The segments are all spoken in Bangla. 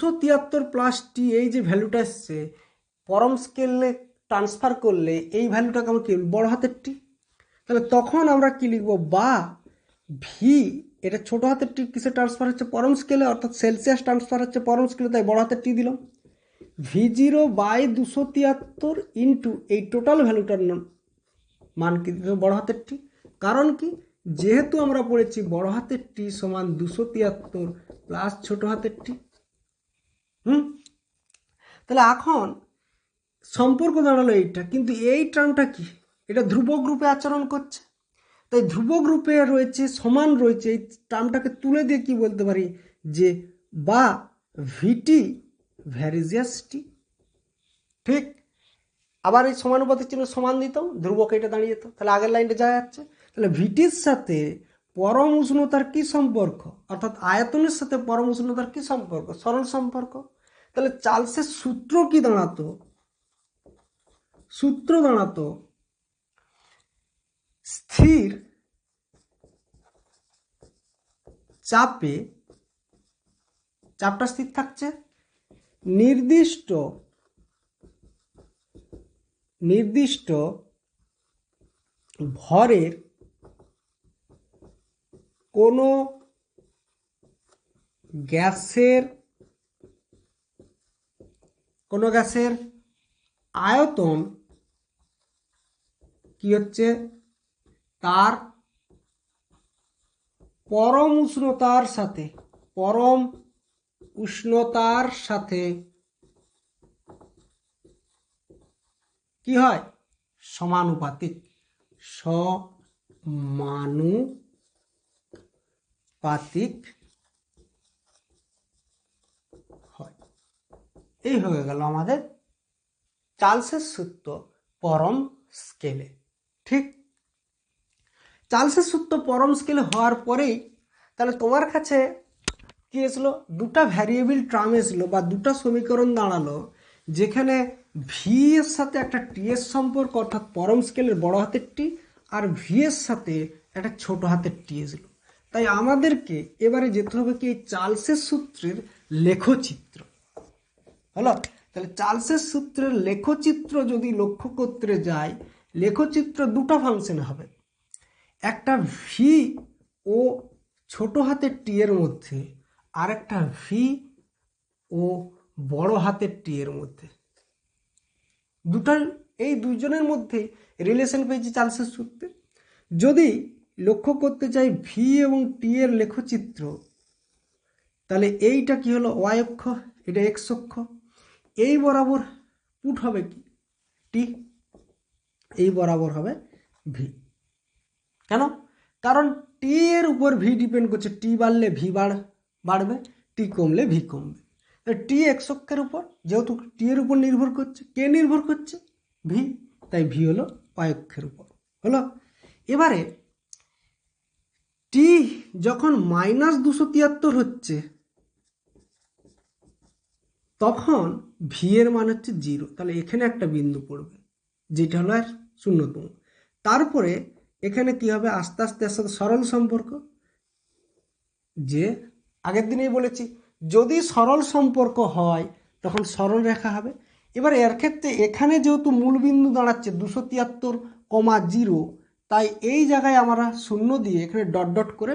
দুশো তিয়াত্তর প্লাস টি এই যে ভ্যালুটা এসছে, পরম স্কেলে ট্রান্সফার করলে এই ভ্যালুটাকে আমরা কি বড় হাতের টি তাহলে তখন আমরা কি লিখব? বা ভি এটা ছোট হাতের টি কিসে ট্রান্সফার হচ্ছে? পরম স্কেলে অর্থাৎ সেলসিয়াস ট্রান্সফার হচ্ছে পরম স্কেলে তাই বড় হাতের টি দিলাম। ভি জিরো বাই দুশো তিয়াত্তর ইন্টু এই টোটাল ভ্যালুটার নাম, মান কি? বড় হাতের টি কারণ কি? যেহেতু আমরা পড়েছি বড় হাতের টি সমান দুশো তিয়াত্তর প্লাস ছোট হাতের টি তাহলে এখন সম্পর্ক দাঁড়াল এইটা, কিন্তু এই টার্মটা কি? এটা ধ্রুবক রূপে আচরণ করছে। তাই ধ্রুবক রূপে রয়েছে, সমান রয়েছে, এই টার্মটাকে তুলে দিয়ে কি বলতে পারি? যে বা ভিটি ভ্যারিজিয়াস টি ঠিক? আবার এই সমানুপাতিক চিহ্ন সমান দিতাম, ধ্রুবক এটা দাঁড়িয়ে যেত। তাহলে আগের লাইনটা যা যাচ্ছে, তাহলে ভিটির সাথে পরম উষ্ণতার কি সম্পর্ক? অর্থাৎ আয়তনের সাথে পরম উষ্ণতার কি সম্পর্ক? সরল সম্পর্ক। তাহলে চার্লসের সূত্র কি দাঁড়াতো? সূত্র দাঁড়াতো, স্থির চাপে, চাপটা স্থির থাকছে, নির্দিষ্ট নির্দিষ্ট ভরের কোনো গ্যাসের কোনো গ্যাসের আয়তন কি হচ্ছে? তার পরম উষ্ণতার সাথে, পরম উষ্ণতার সাথে কি হয়? সমানুপাতিক। সমানুপাতিক এই হয়ে গেল আমাদের চার্লসের সূত্র পরম স্কেলে। ঠিক? চার্লসের সূত্র পরম স্কেলে হওয়ার পরেই তাহলে তোমার কাছে কি এসলো? দুটা ভ্যারিয়েবল ট্রাম এসলো বা দুটা সমীকরণ দাঁড়াল যেখানে ভি এর সাথে একটা টি এর সম্পর্ক অর্থাৎ পরম স্কেলের বড় হাতের টি আর ভি এর সাথে একটা ছোট হাতের টি এসলো। তাই আমাদেরকে এবারে যেতে হবে কি এই চার্লসের সূত্রের লেখচিত্র। হলো? তাহলে চার্লসের সূত্রের লেখচিত্র যদি লক্ষ্য করতে যায় লেখচিত্র দুটো ফাংশন হবে। একটা ভি ও ছোট হাতের টি এর মধ্যে আর একটা ভি ও বড় হাতের টি এর মধ্যে। দুটার এই দুজনের মধ্যে রিলেশন পেয়েছি চার্লসের সূত্রে। যদি লক্ষ্য করতে চাই ভি এবং টি এর লেখচিত্র, তাহলে এইটা কি হলো? ওয়াই অক্ষ? এটা এক্স অক্ষ? এই বরাবর পুট হবে কি? টি এই বরাবর হবে ভি কেন? কারণ টি এর উপর ভি ডিপেন্ড করছে। টি বাড়লে ভি বাড় বাড়বে টি কমলে ভি কমবে। টি এক্স অক্ষের উপর, যেহেতু টি এর উপর নির্ভর করছে, কে নির্ভর করছে? ভি তাই ভি হলো অক্ষের উপর। হলো? এবারে টি যখন মাইনাস দুশো তিয়াত্তর হচ্ছে, তখন ভি এর মান হচ্ছে জিরো। তাহলে এখানে একটা বিন্দু পড়বে, যেটা হলো আর শূন্যতম। তারপরে এখানে কি হবে? আস্তে আস্তে এর সাথে সরল সম্পর্ক, যে আগের দিনেই বলেছি, যদি সরল সম্পর্ক হয়, তখন সরল রেখা হবে। এবার এর ক্ষেত্রে এখানে যেহেতু মূল বিন্দু দাঁড়াচ্ছে দুশো তিয়াত্তর কমা জিরো, তাই এই জায়গায় আমরা শূন্য দিয়ে এখানে ডট ডট করে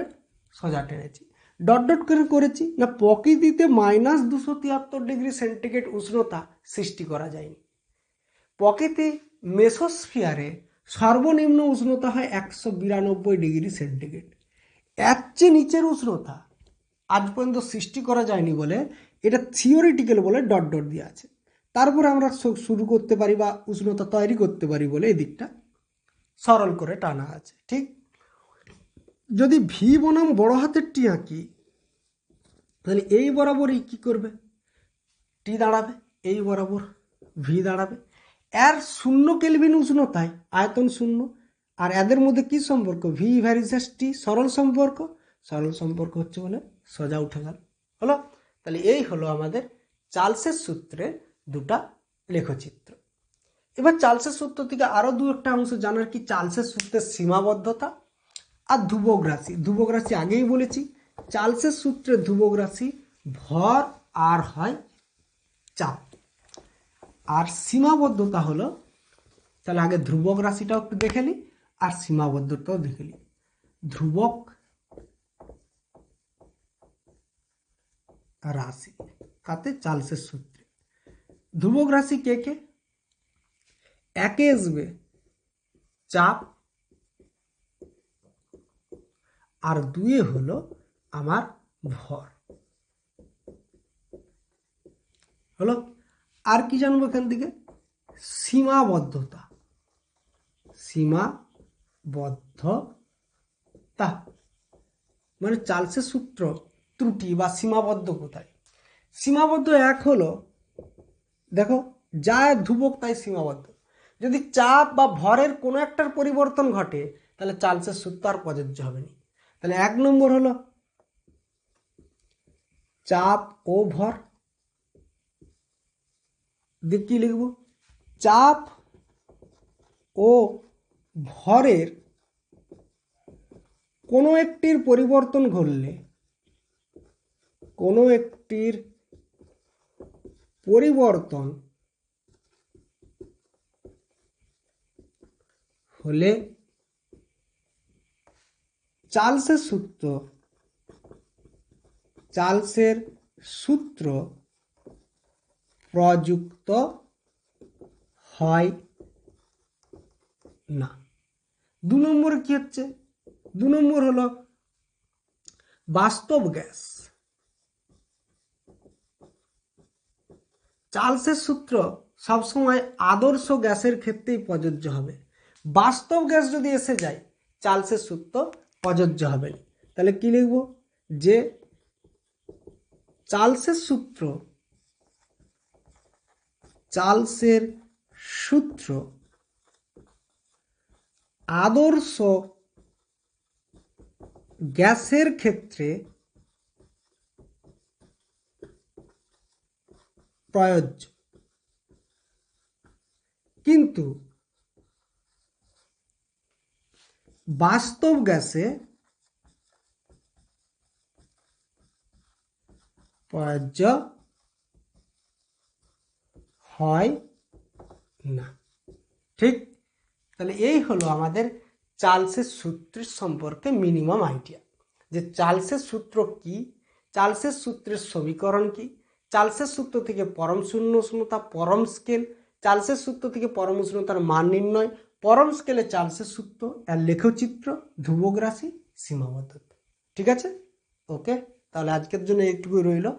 সোজা টেনেছি। ডট ডট করে করেছি। না, প্রকৃতিতে মাইনাস দুশো তিয়াত্তর ডিগ্রি সেন্টিগ্রেড উষ্ণতা সৃষ্টি করা যায়নি। প্রকৃতি মেসোস্ফিয়ারে সর্বনিম্ন উষ্ণতা হয় একশো বিরানব্বই ডিগ্রি সেন্টিগ্রেড এর চেয়ে নিচের উষ্ণতা আজ পর্যন্ত সৃষ্টি করা যায়নি বলে এটা থিওরিটিক্যাল বলে ডট ডট দিয়ে আছে। তারপরে আমরা শুরু করতে পারি বা উষ্ণতা তৈরি করতে পারি বলে এই দিকটা সরল করে টানা আছে, ঠিক? যদি ভি বনাম বড় হাতের টি আঁকি, তাহলে এই বরাবরই কি করবে? টি দাঁড়াবে, এই বরাবর ভি দাঁড়াবে। এর শূন্য কেলভিন উষ্ণতায়, আয়তন শূন্য, আর এদের মধ্যে কি সম্পর্ক? ভি ভ্যারিসাস টি সরল সম্পর্ক সরল সম্পর্ক হচ্ছে বলে সোজা উঠে গেল। হলো? তাহলে এই হলো আমাদের চার্লসের সূত্রে দুটা লেখচিত্র। এবার চার্লসের সূত্র থেকে আরও দু একটা অংশ জানার কি চার্লসের সূত্রের সীমাবদ্ধতা? আর ধ্রুবক রাশি। ধ্রুবক রাশি আগেই বলেছি, চার্লসের সূত্রে ধ্রুবক রাশি ভর আর হয় চাপ। আর সীমাবদ্ধতা হলো, তাহলে আগে ধ্রুবক রাশিটাও একটু দেখে নিই, আর সীমাবদ্ধতাও দেখে নিই। ধ্রুবক রাশি, তাতে চার্লসের সূত্রে। ধ্রুবক রাশি কে কে? একে আসবে চাপ আর দুয়ে হলো আমার ভর হলো, আর কি জানব এখান থেকে? সীমাবদ্ধতা। সীমাবদ্ধতা। মানে চার্লসের সূত্র ত্রুটি বা সীমাবদ্ধ কোথায়? সীমাবদ্ধ এক হলো, দেখো, যা ধ্রুবক তাই সীমাবদ্ধ। যদি চাপ বা ভরের কোনো একটার পরিবর্তন ঘটে, তাহলে চার্লসের সূত্র আর প্রযোজ্য হবে না। তাহলে এক নম্বর হলো চাপ ও ভর। কি লিখব? চাপ ও ভরের কোনো একটির পরিবর্তন ঘটলে, কোনো একটির পরিবর্তন হলে চার্লসের সূত্র। চার্লসের সূত্র প্রযুক্ত হয় না। দু নম্বরে কি হচ্ছে? দু নম্বর হলো বাস্তব গ্যাস। চার্লসের সূত্র সবসময় আদর্শ গ্যাসের ক্ষেত্রেই প্রযোজ্য হবে। বাস্তব গ্যাস যদি এসে যায়, চার্লসের সূত্র প্রযোজ্য হবে। তাহলে কি লিখব? যে চার্লসের সূত্র চার্লসের সূত্র আদর্শ গ্যাসের ক্ষেত্রে প্রয়োজ্য। কিন্তু বাস্তব গ্যাসে প্রযোজ্য হয় না। ঠিক? তাহলে এই হলো আমাদের চার্লসের সূত্রের সম্পর্কে মিনিমাম আইডিয়া। যে চার্লসের সূত্র কি? চার্লসের সূত্রের সমীকরণ কি? চার্লসের সূত্র থেকে পরম শূন্য উষ্ণতা পরম স্কেল। চার্লসের সূত্র থেকে পরম উষ্ণতার মান নির্ণয়। পরম স্কেলে চার্লসের সূত্র আর লেখচিত্র ধ্রুবক রাশি, সীমাবদ্ধতা। ঠিক আছে? ওকে তাহলে আজকের জন্য এইটুকুই রইল।